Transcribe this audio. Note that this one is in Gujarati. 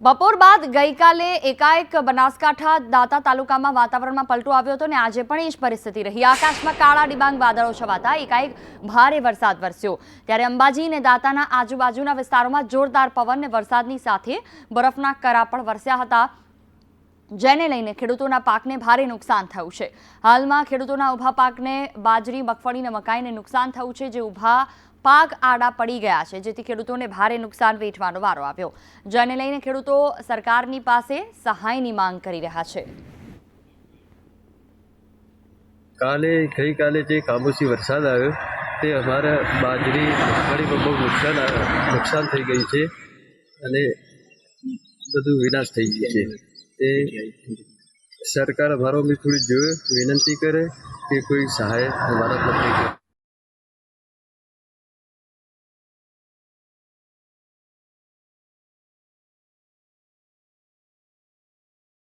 બપોર બાદ ગઈકાલે એકાએક બનાસકાંઠા દાતા તાલુકામાં વાતાવરણમાં પલટો આવ્યો હતો અને આજે પણ એ જ પરિસ્થિતિ રહી. આકાશમાં કાળા ડિબાંગ વાદળો છવાતા એકાએક ભારે વરસાદ વરસ્યો. ત્યારે અંબાજી અને દાતાના આજુબાજુના વિસ્તારોમાં જોરદાર પવન અને વરસાદની સાથે બરફના કરા પણ વરસ્યા હતા. જેને લઈને ખેડૂતોના પાકને ભારે નુકસાન થયું છે. હાલમાં ખેડૂતોના ઊભા પાકને બાજરી મગફળી મકાઈને નુકસાન થયું છે, જે ઊભા પાક આડા પડી ગયા છે, જેથી ખેડૂતોને ભારે નુકસાન વેઠવાનો વારો આવ્યો. જેને લઈને ખેડૂતો સરકારની પાસે સહાયની માંગ કરી રહ્યા છે. કાલે, ગઈકાલે જે કામોસી વરસાદ આવ્યો, તે અમારા બાજરી મગફળીમાં બહુ નુકસાન નુકસાન થઈ ગયું છે અને બધું વિનાશ થઈ ગયું છે. તે સરકાર અમારો બી થોડી જોવે વિનંતી કરે કે કોઈ સહાય અમારા પ્રત્યે